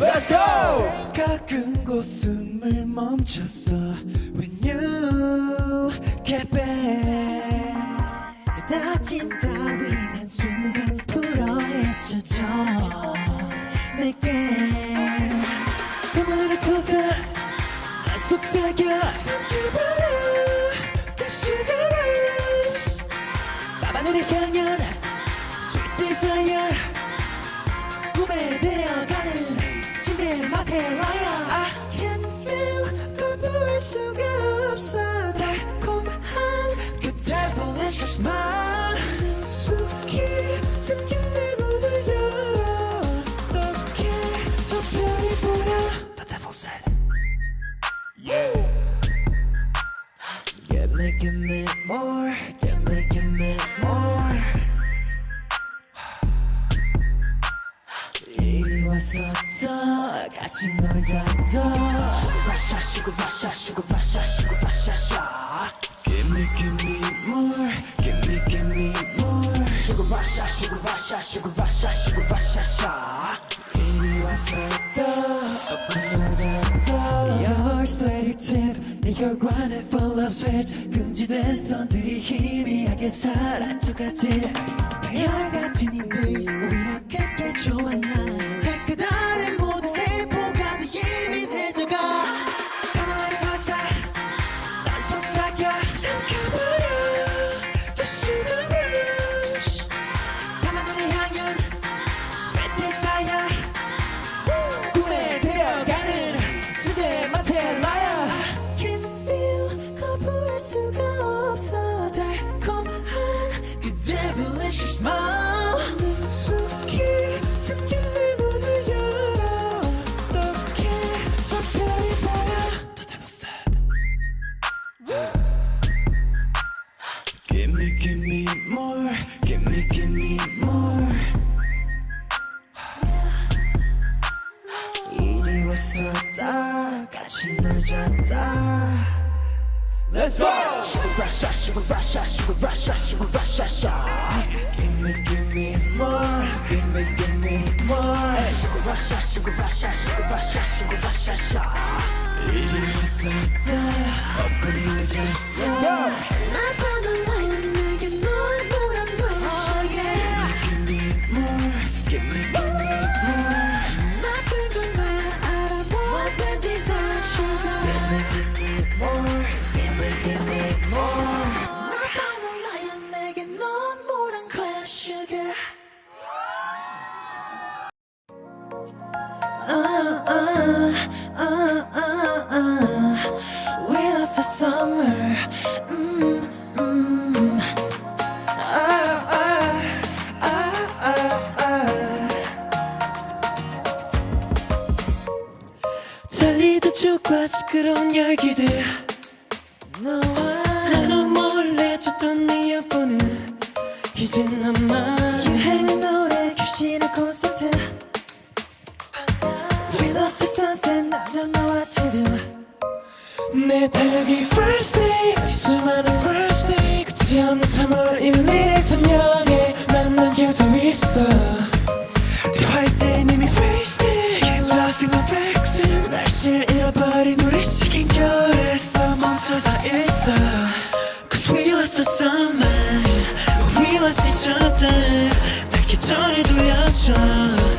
Let's go! 가끔 고숨을 멈췄어. When you get back. 다짐 따윈 한순간 풀어 헤쳐져. 내게 그만을 고사. 아, 속삭여. Szybkim 똑같이 Let's go! Rasha, rasha, rasha, rasha, rasha. Give me, give me more. Give me, give me more. Rasha, rasha, rasha, rasha, rasha. 이리 왔었다. 엎근을 잤다. 낯스러운 열기들. 너와. 나도 몰래 쳤던 이어폰은 이제 나만 밝기 전에 들려줘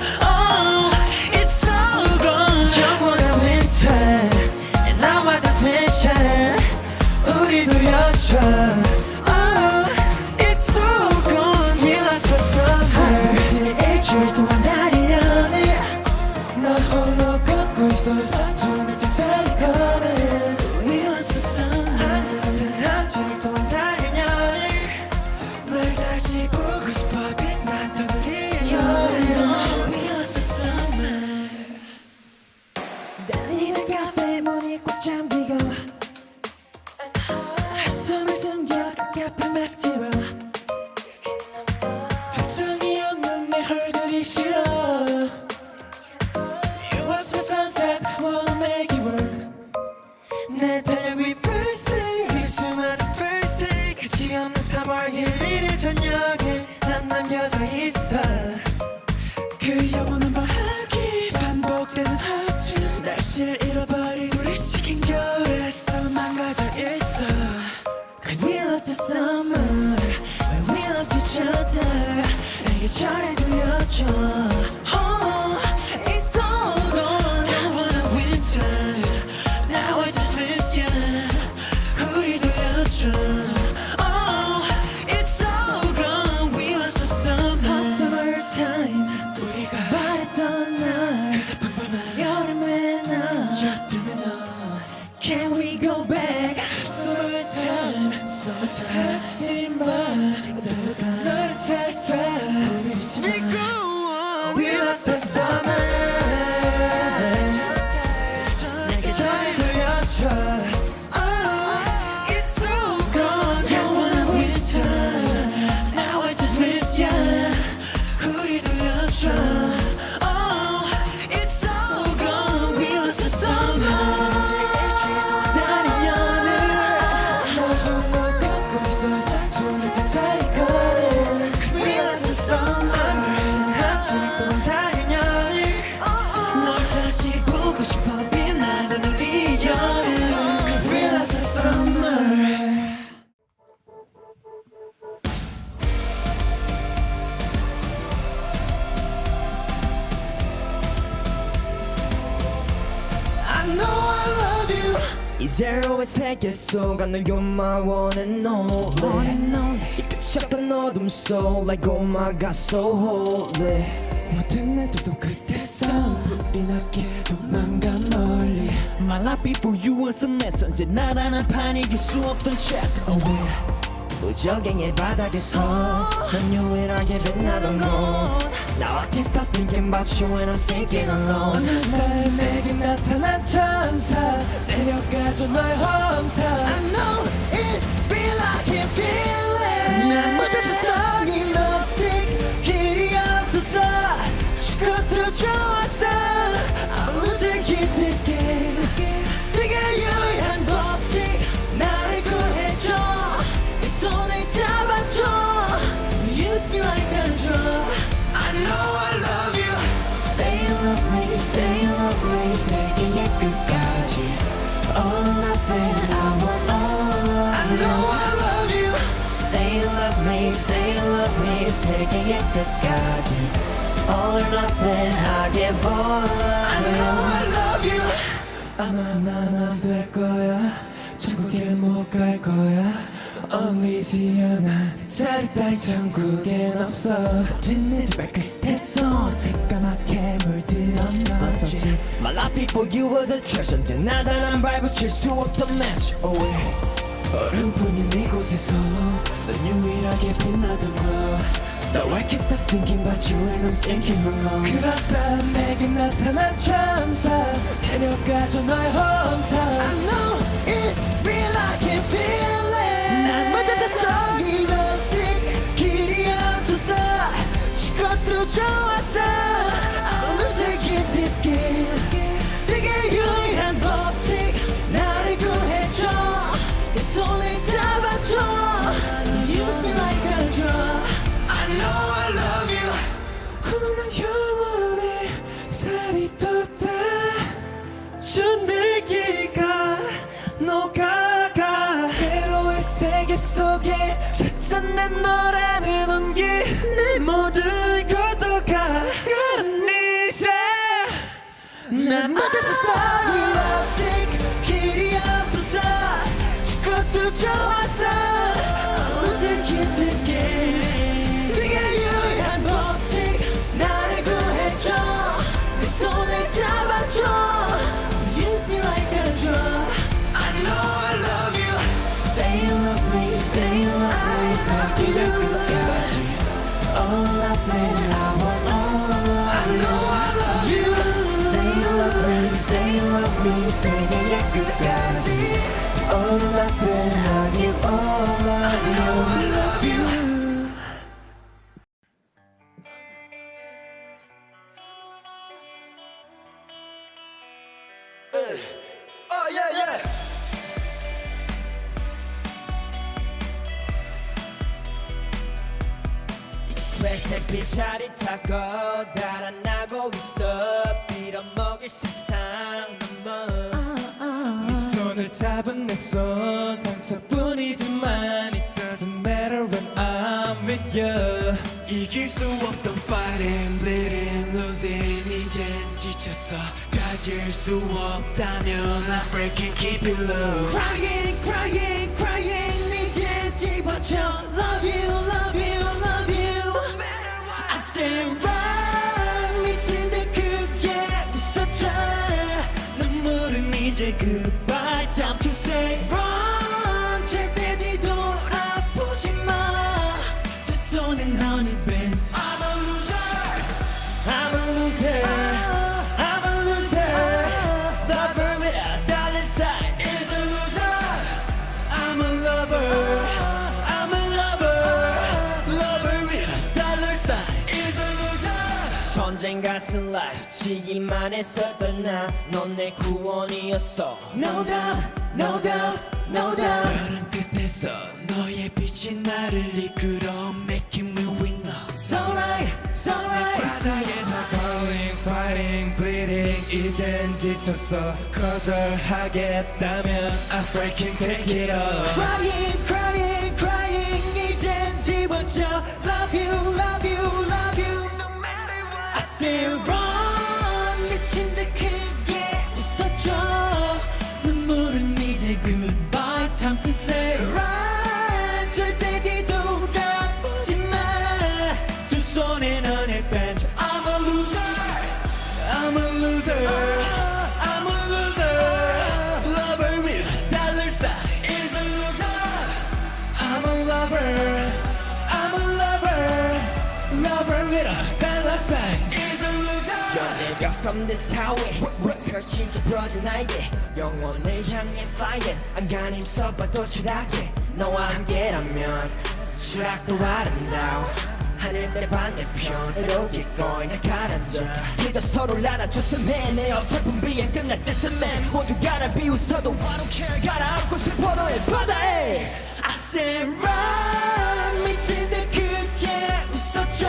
you 이제로의 세계 속 I know you're my one and only 이 끝이 없던 어둠 속 Like oh my god so holy 모든 내 두손 끝에서 우린 함께 도망가 멀리 My life before you was a mess 언제 나라는 판 이길 수 없던 chess away 무적행의 바닥에서 난 유일하게 빛나던 곳 Now I can't stop thinking about you when I'm sinking alone 날 내게 나타난 천사 데려가줘 너의 hometown I know it's real I can feel it 난세 세계의 끝까지 All or nothing, give all I know I love you. 아마 난 안 될 거야. 천국에 못 갈 거야. 어울리지 않아. 자리 따윈 천국엔 없어. 뒷내 발끝에서 새까맣게 물들었었지? My life before you was a trash 언제 나다란 발붙일 수 없던 match. Away 얼음뿐인 이곳에서 넌 유일하게 빛나던 거 Now I can't stop thinking about you and I'm thinking alone 그렇다 내게 나타난 천사 데려가줘 너의 hometown I know it's real I can feel it 난 먼저 세상이 너지 길이 없어서 죽어도 좋았 준 내기가 녹아가. 새로운 세계 속에 찾은 내 너라는 온기. 내 모든 걷어가. 그런 이제 난 아직 길이 All or nothing, I give all I know 없다면 I freaking keep it low Crying crying crying 이제 집어쳐 Love you love you love you I say run 미친 듯 크게 웃어줘 눈물은 이제 goodbye 같은 life 지기만 했었던 나넌 내 구원이었어 No doubt No doubt No doubt 벼랑 끝에서 너의 빛이 나를 이끌어 Making me winner It's alright It's alright 바닥에서 falling, fighting, bleeding 이젠 지쳤어 거절하겠다면 I freaking take it all Crying, crying, crying 이젠 집어쳐 Love you, love you, love you say run 미친 듯 크게 웃어줘 눈물은 이제 goodbye Time to from this highway. 펼치지 부러진 나에게 영혼을 향해 flying 안간 힘 써봐도 추락해 너와 함께라면 추락도 아름다워. 하늘 내 반대편으로 기꺼이 날 가라앉아. 그저 서로를 알아줬으면 내 어설픈 비행 끝날 때쯤엔 모두가 날 비웃어도 I don't care 갈아앉고 싶어 너의 바다에. I say run 미친 듯 크게 웃어줘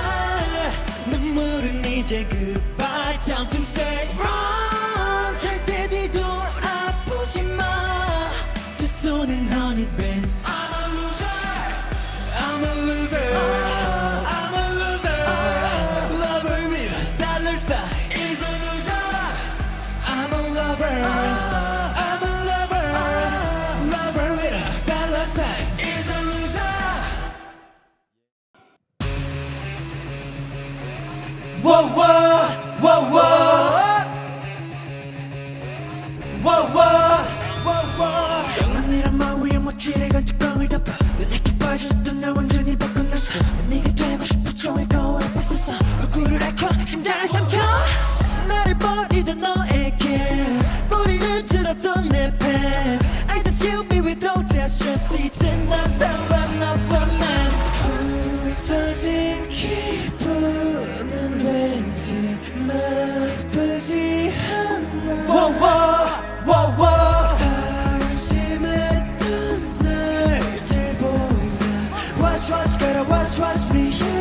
눈물은 이제 goodbye time to say run 절대 뒤돌아보지 마두 손엔 honey bands I'm a loser I'm a loser I'm a loser Lover with a dollar sign is a loser I'm a lover I'm a lover Lover with a dollar sign is a loser Whoa whoa whoa watch, gotta watch, me.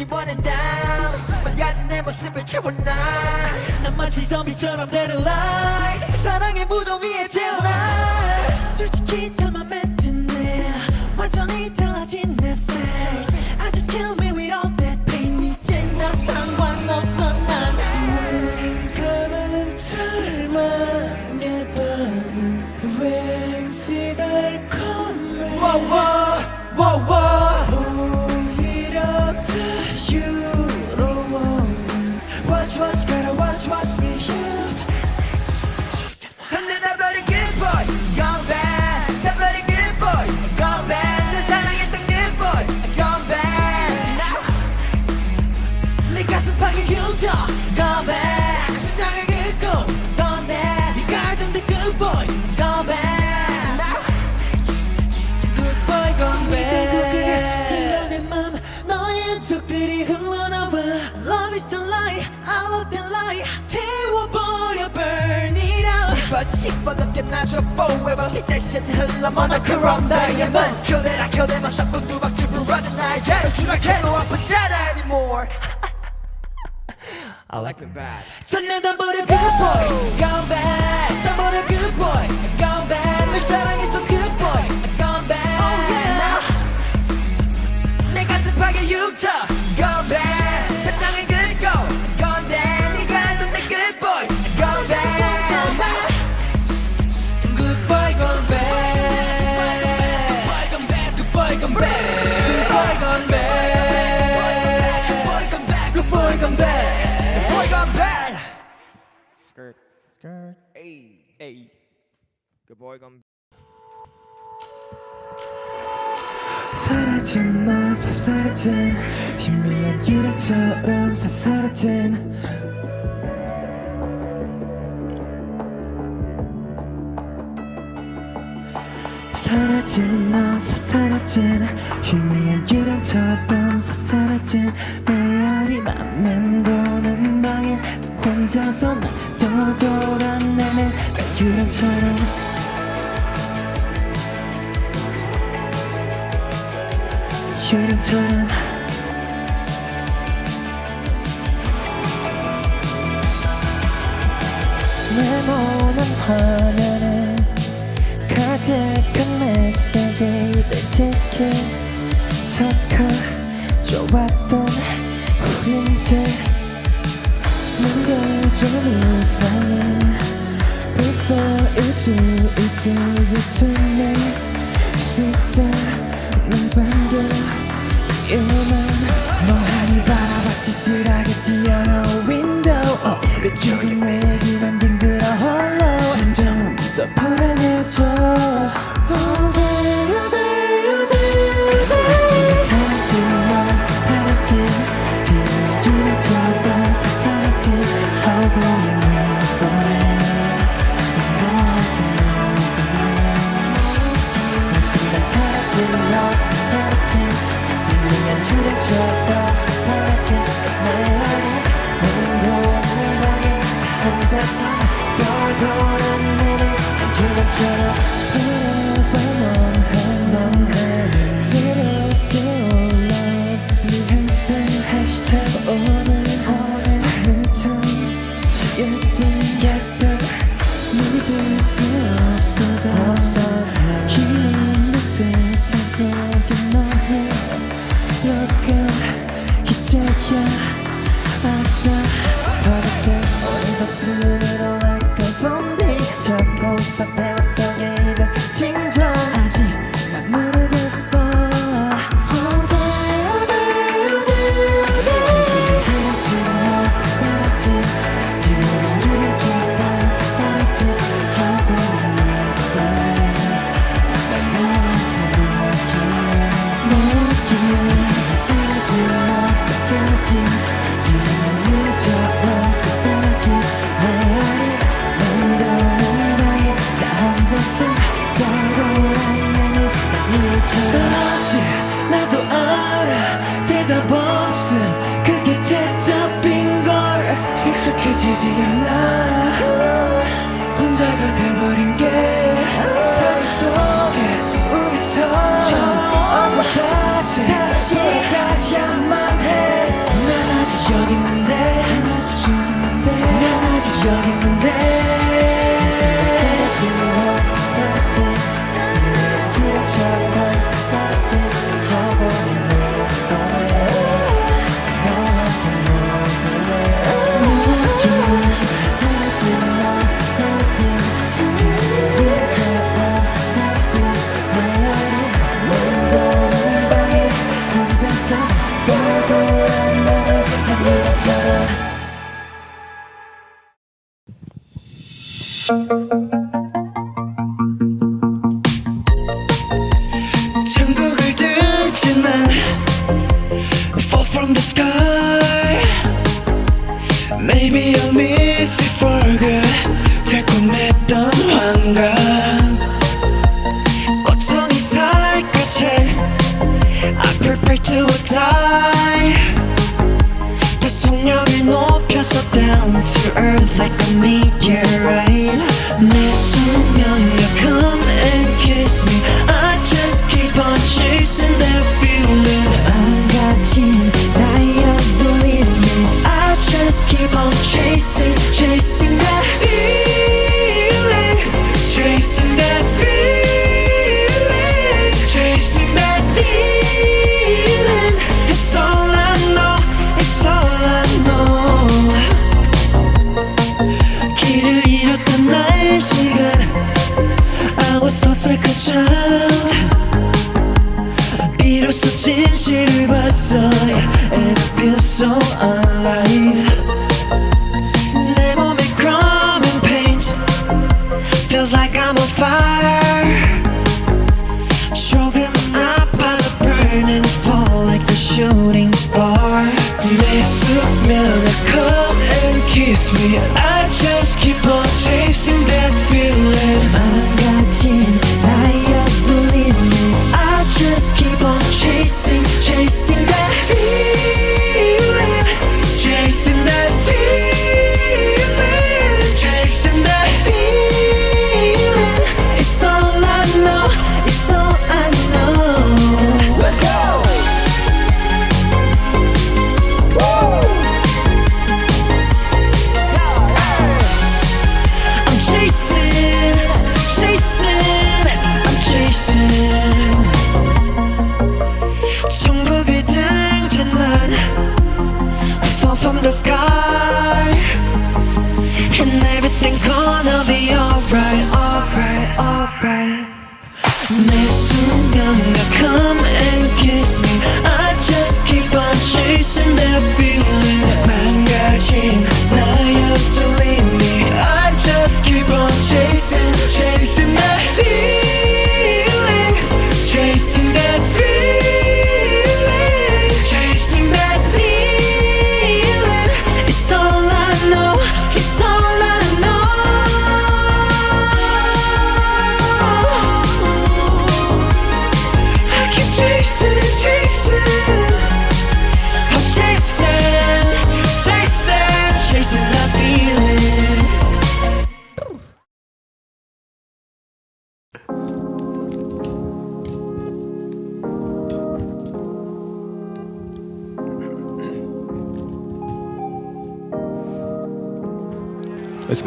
소년의 집어낸다 망가진 내 모습을 채워놔. 난 마치 좀비처럼 내려 lie 사랑의 무덤 위에 태어나. 솔직히 다 맘에 드네. 완전히 달라진 내 face. I just kill me Go back 심장의 긁고 건데 이 갈등된 good boys Go back Good boy go back 이제 그들을 들려낸 맘 너의 족들이 흘러나와 Love is a lie I love the lie 태워버려 burn it out 시발 시발 넘게 나줘 forever 이 대신 흘러만아 그럼 나의 문 교대라 교대만 썩고 누박집을 run 나의 개로 추락해로 아프잖아 anymore I like the good boys, gone bad. 한 번의 good boys, gone bad. A. Gebeugung 사라진 너 사사라진. 희미한 유령처럼 사사라진. 사라진 너 사사라진. 희미한 유령처럼 사사라진. 내 열이 맞는 곳 찾아서 날 떠돌아내는 유랑처럼. 유랑처럼. 네모난 화면에 가득한 메시지들 특히 섞어 조합. 우리 사이 벌써 일주일째 유치는 진짜 내 반겨. 일만 멍하니 바라봐 쓸쓸하게 뛰어나 윈도우 오른쪽은 내 얘기만 빙그러 홀로. 점점 더 불안해져. 사라지 그 눈을 쳐봐 사라지. go. so down to earth like a meteorite. Missing. 진실을 봤어 yeah, And it feels so alive 내 몸에 crumbling pains Feels like I'm on fire 조금 아파도 burning Fall like a shooting star 내 수면에 come and kiss me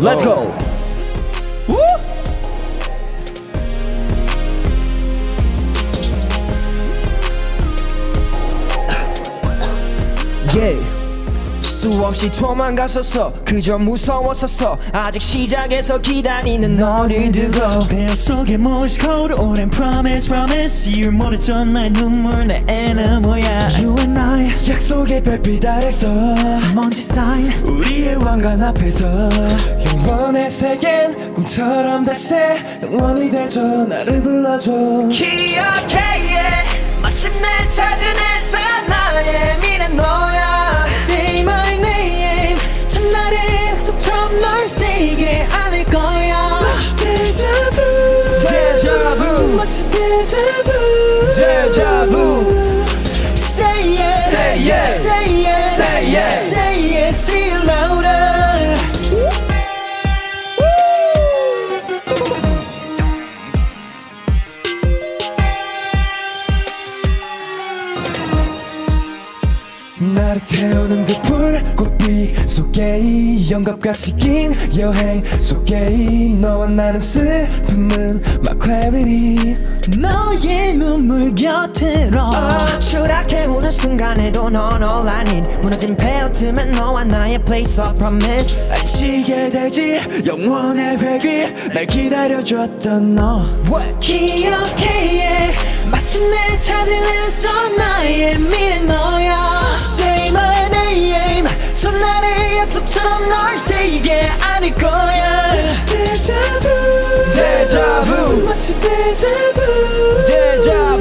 Let's go. 없이 도망갔었어 그저 무서웠었어. 아직 시작에서 기다리는 너를 두고. 배 속에 morse code 오랜 promise promise. 이유 모르던 나의 눈물 내 뭐야? You and I 약속의 별빛 아래서. 먼지 쌓인 우리의 왕관 앞에서. 영원의 세계는 꿈처럼 다시 영원히 되줘 나를 불러줘. 기억해 yeah. 마침내 찾은 햇살 나의 미래 너 마치 데자 나를 태우는 그 불꽃빛 속에 이 영겁같이 긴 여행 속에 이 너와 나는 슬픔은 my clarity 너의 눈물 곁으로 아, 추락해 오는 순간에도 넌 all I need 무너진 베어트면 너와 나의 place of promise 안식에 되지 영원의 회귀 날 기다려줬던 너 What? 기억해 yeah. 마침내 찾은 앤서 나의 미래 너야 Name 첫날의 약속처럼 널 세게 안을 거야. 데자부. 데자부. 마치 데자부. 데자부